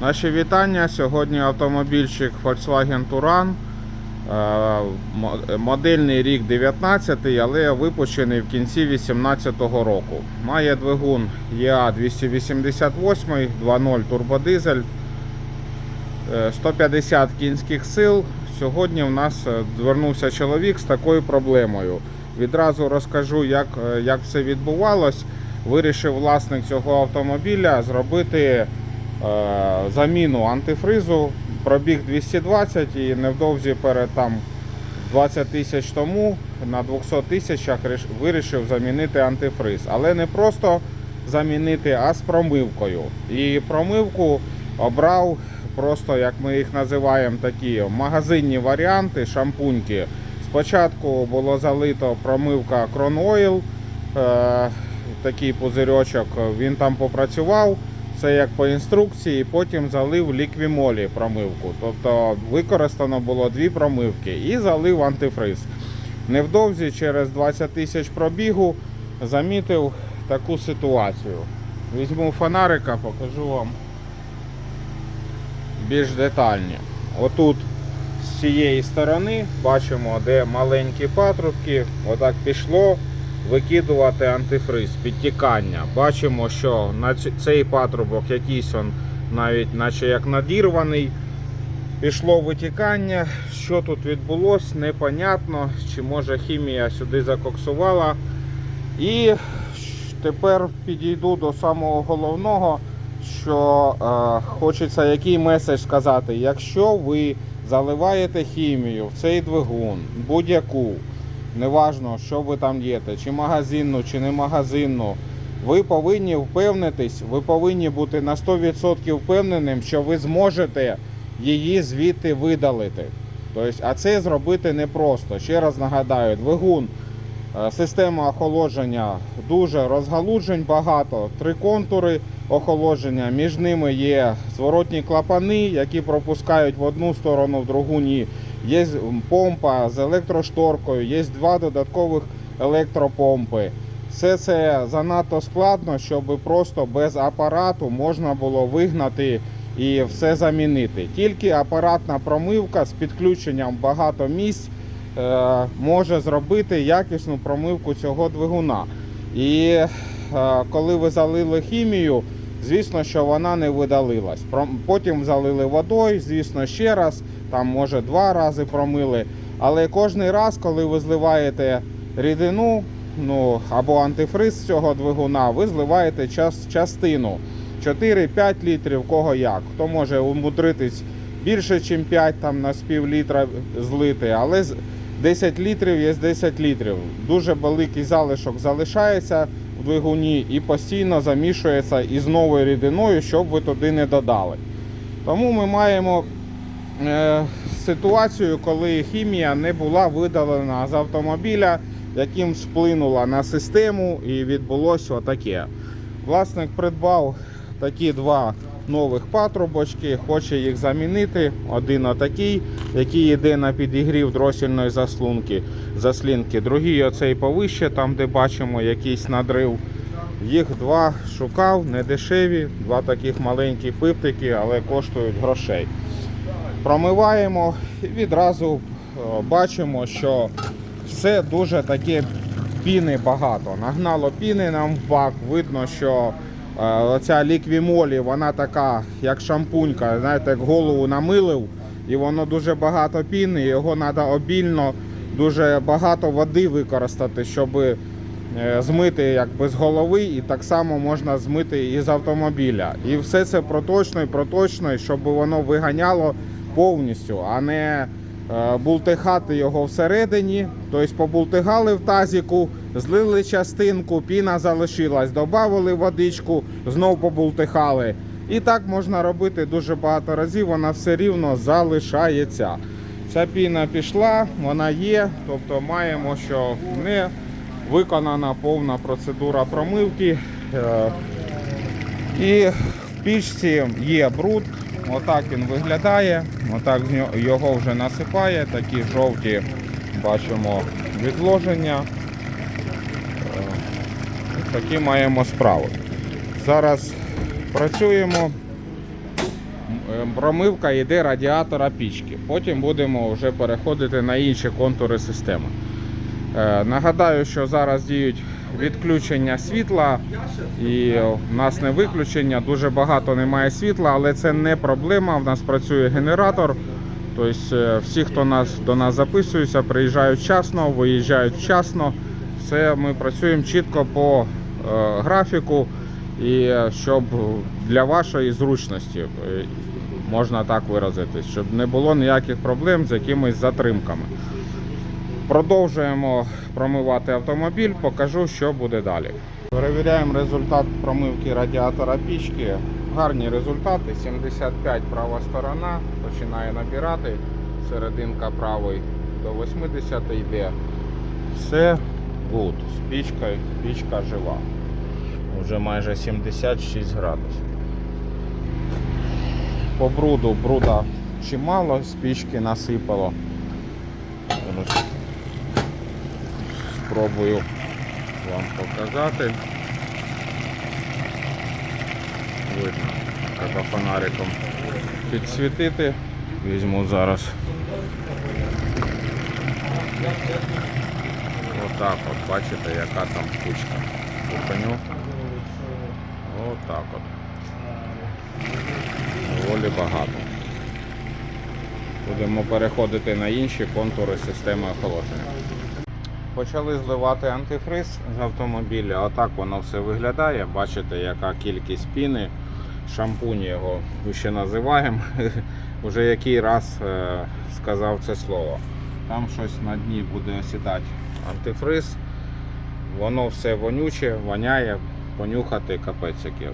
Наші вітання. Сьогодні автомобільчик Volkswagen Touran. Е, Модельний рік 19, але випущений в кінці 2018 року. Має двигун EA 288 2.0 турбодизель, е, 150 кінських сил. Сьогодні в нас е, звернувся чоловік з такою проблемою. Відразу розкажу, як, е, як все відбувалось. Вирішив власник цього автомобіля зробити е, заміну антифризу. Пробіг 220 і невдовзі перед там 20 тисяч тому на 200 тисячах вирішив замінити антифриз. Але не просто замінити, а з промивкою. І промивку обрав просто, як ми їх називаємо, такі магазинні варіанти, шампуньки. Спочатку було залито промивка Oil, е, такий пузирьочок, він там попрацював. Це як по інструкції, потім залив ліквімолі промивку. Тобто використано було дві промивки і залив антифриз. Невдовзі через 20 тисяч пробігу замітив таку ситуацію. Візьму фонарика, покажу вам більш детальні. Отут з цієї сторони бачимо, де маленькі патрубки, отак пішло викидувати антифриз, підтікання. Бачимо, що на цей патрубок якийсь он навіть наче як надірваний. Пішло витікання. Що тут відбулось, непонятно. Чи може хімія сюди закоксувала. І тепер підійду до самого головного, що е, хочеться який меседж сказати. Якщо ви заливаєте хімію в цей двигун, будь-яку, неважно, що ви там дієте, чи магазинну, чи не магазинну, ви повинні впевнитись, ви повинні бути на 100% впевненим, що ви зможете її звідти видалити. Тобто, а це зробити непросто. Ще раз нагадаю, двигун, е, система охолодження дуже розгалуджень багато, три контури охолодження. Між ними є зворотні клапани, які пропускають в одну сторону, в другу ні. Є помпа з електрошторкою, є два додаткових електропомпи. Все це занадто складно, щоб просто без апарату можна було вигнати і все замінити. Тільки апаратна промивка з підключенням багато місць е, може зробити якісну промивку цього двигуна. І е, коли ви залили хімію, звісно, що вона не видалилась. Потім залили водою, звісно, ще раз, там може два рази промили. Але кожен раз, коли ви зливаєте рідину, ну або антифриз з цього двигуна, ви зливаєте час, частину 4-5 літрів, кого як. Хто може умудритись більше, ніж 5 там на з пів літра злити, але 10 літрів є 10 літрів. Дуже великий залишок залишається в двигуні і постійно замішується із новою рідиною, щоб ви туди не додали. Тому ми маємо е, ситуацію, коли хімія не була видалена з автомобіля, яким вплинула на систему і відбулося отаке. Власник придбав такі два нових патрубочки, хоче їх замінити. Один отакий, який йде на підігрів дросільної заслунки, заслінки. Другий оцей повище, там де бачимо якийсь надрив. Їх два шукав, не дешеві, два таких маленькі пиптики, але коштують грошей. Промиваємо і відразу е, бачимо, що все дуже таке піни багато. Нагнало піни нам в бак. Видно, що оця ліквімолі, вона така, як шампунька, знаєте, як голову намилив, і воно дуже багато піни, його треба обільно, дуже багато води використати, щоб е, змити якби з голови, і так само можна змити і з автомобіля. І все це проточно і проточно, щоб воно виганяло повністю, а не е, бултихати його всередині. Тобто побултигали в тазіку, злили частинку, піна залишилась, додали водичку, знов побултихали. І так можна робити дуже багато разів, вона все рівно залишається. Ця піна пішла, вона є, тобто маємо, що не виконана повна процедура промивки. Е, І в пічці є бруд, отак він виглядає, отак його вже насипає, такі жовті бачимо відложення. Такі маємо справи. Зараз працюємо. е, промивка йде радіатора пічки. Потім будемо вже переходити на інші контури системи. Е, Нагадаю, що зараз діють відключення світла, і в нас не виключення. Дуже багато немає світла, але це не проблема. В нас працює генератор. Тобто е, всі, хто нас, до нас записується, приїжджають вчасно, виїжджають вчасно. Все ми працюємо чітко по графіку, і е, щоб для вашої зручності, е, можна так виразитись, щоб не було ніяких проблем з якимись затримками. Продовжуємо промивати автомобіль, покажу, що буде далі. Перевіряємо результат промивки радіатора пічки. Гарні результати. 75 права сторона, починає набирати. Серединка правої до 80 йде. Все гуд. З пічкою, пічка жива. Вже майже 76 градусів. По бруду бруда чимало, з пічки насипало. Спробую вам показати. Видно, треба фонариком підсвітити. Візьму зараз. Отак от, бачите, яка там кучка. Зупиню. Отак от. Доволі багато. Будемо переходити на інші контури системи охолодження. Почали зливати антифриз з автомобіля. Отак воно все виглядає. Бачите, яка кількість піни. Шампунь його ще називаємо. Уже який раз е, сказав це слово. Там щось на дні буде осідати антифриз. Воно все вонюче, воняє, понюхати капець яке.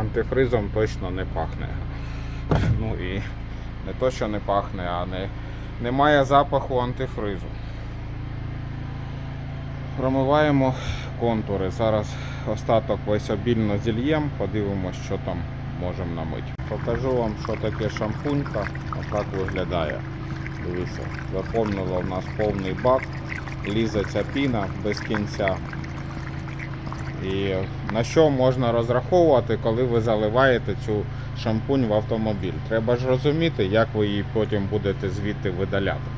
Антифризом точно не пахне. Ну і не то, що не пахне, а не, немає запаху антифризу. Промиваємо контури. Зараз остаток весь обільно зільєм, подивимось, що там можемо намити. Покажу вам, що таке шампунька. Отак виглядає. Дивіться, заповнило в нас повний бак, лізе ця піна без кінця. І на що можна розраховувати, коли ви заливаєте цю шампунь в автомобіль? Треба ж розуміти, як ви її потім будете звідти видаляти.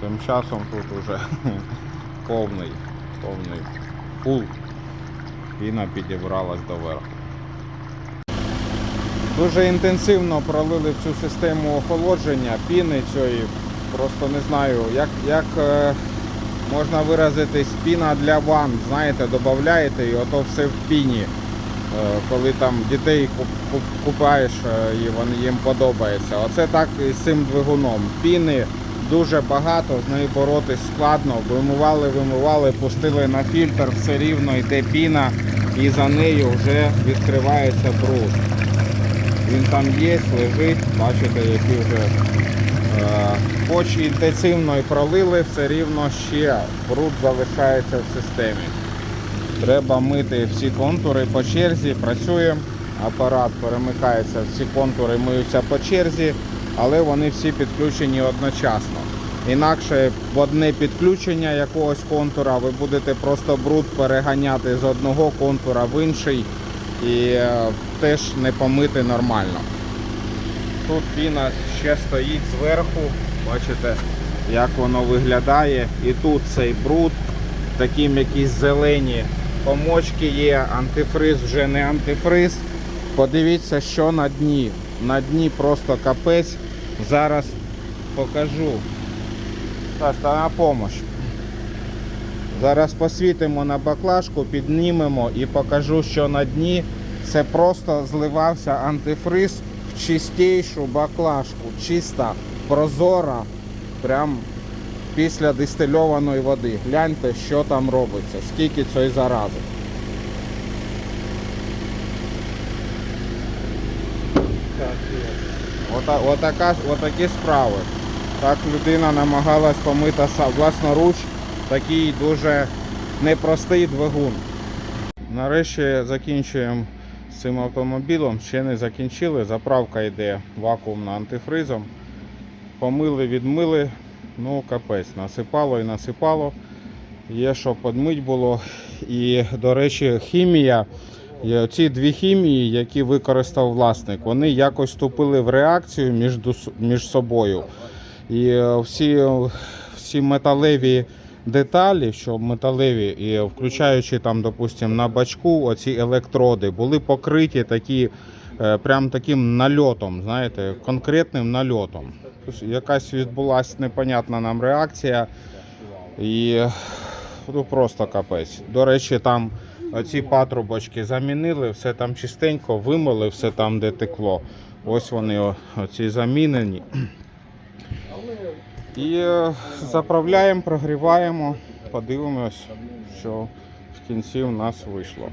Тим часом тут уже повний, повний фул. Піна підібралась до верху. Дуже інтенсивно пролили цю систему охолодження піни цієї. Просто не знаю, як, як е, можна виразитись піна для ван. Знаєте, додаєте і ото все в піні. Е, коли там дітей куп- куп- купаєш е, і їм подобається. Оце так і з цим двигуном. Піни дуже багато, з нею боротись складно. Вимивали, вимивали, пустили на фільтр, все рівно йде піна і за нею вже відкривається бруд. Він там є, лежить, бачите, які вже хоч інтенсивно і пролили, все рівно ще бруд залишається в системі. Треба мити всі контури по черзі, працюємо, апарат перемикається, всі контури миються по черзі, але вони всі підключені одночасно. Інакше в одне підключення якогось контура ви будете просто бруд переганяти з одного контура в інший і е, теж не помити нормально. Тут піна ще стоїть зверху, бачите, як воно виглядає. І тут цей бруд, такі якісь зелені помочки є, антифриз вже не антифриз. Подивіться, що на дні. На дні просто капець. Зараз покажу. Саш, та на помощь. Зараз посвітимо на баклажку, піднімемо і покажу, що на дні це просто зливався антифриз чистішу баклажку. Чиста, прозора, прям після дистильованої води. Гляньте, що там робиться, скільки цієї зарази. Отакі справи. Так людина намагалась помити власноруч такий дуже непростий двигун. Нарешті закінчуємо цим автомобілем. Ще не закінчили. Заправка йде вакуумно антифризом. Помили, відмили. Ну, капець, насипало і насипало. Є що подмить було. І, до речі, хімія ці дві хімії, які використав власник, вони якось вступили в реакцію між, між собою. І е, всі, всі металеві деталі, що металеві, і включаючи там, допустимо, на бачку, оці електроди, були покриті такі, е, прям таким нальотом, знаєте, конкретним нальотом. Якась відбулася непонятна нам реакція. І ну, просто капець. До речі, там ці патрубочки замінили, все там чистенько, вимили, все там, де текло. Ось вони оці замінені. І е, заправляємо, прогріваємо, подивимось, що в кінці у нас вийшло.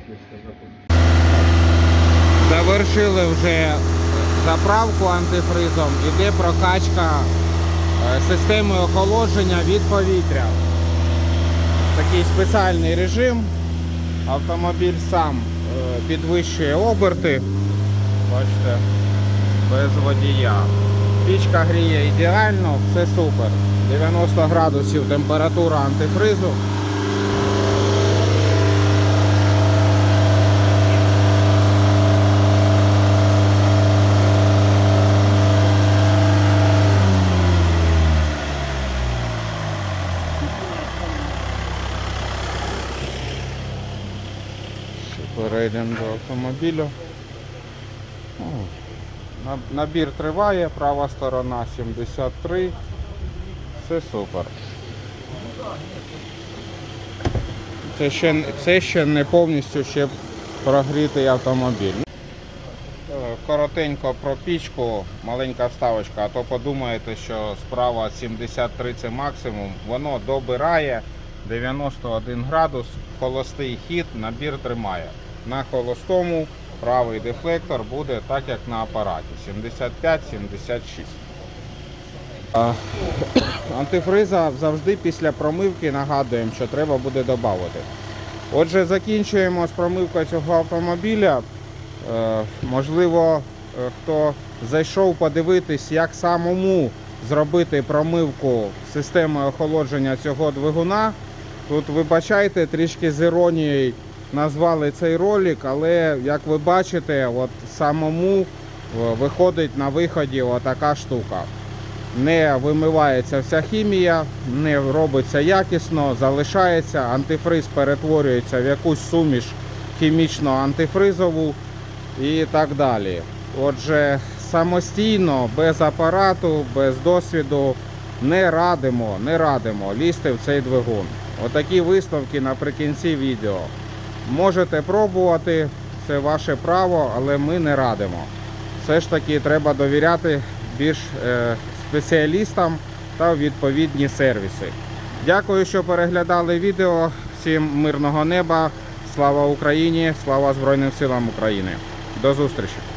Завершили вже заправку антифризом, іде прокачка е, системи охолодження від повітря. Такий спеціальний режим. Автомобіль сам е, підвищує оберти. Бачите, без водія. Пічка гріє ідеально, все супер. 90 градусів температура антифризу. Перейдемо до автомобілю. Набір триває, права сторона 73. Все супер. Це ще, це ще не повністю ще прогрітий автомобіль. Коротенько про пічку, маленька вставочка, а то подумаєте, що справа 73 це максимум. Воно добирає 91 градус, холостий хід, набір тримає. На холостому правий дефлектор буде так, як на апараті 75-76. Антифриза завжди після промивки нагадуємо, що треба буде додати. Отже, закінчуємо з промивкою цього автомобіля. Е, Можливо, е, хто зайшов подивитись, як самому зробити промивку системи охолодження цього двигуна. Тут вибачайте, трішки з іронією назвали цей ролик, але як ви бачите, от самому е, виходить на виході отака штука. Не вимивається вся хімія, не робиться якісно, залишається, антифриз перетворюється в якусь суміш хімічно-антифризову і так далі. Отже, самостійно, без апарату, без досвіду не радимо, не радимо лізти в цей двигун. Отакі висновки наприкінці відео. Можете пробувати, це ваше право, але ми не радимо. Все ж таки треба довіряти більш е, спеціалістам та відповідні сервіси. Дякую, що переглядали відео. Всім мирного неба. Слава Україні! Слава Збройним силам України! До зустрічі!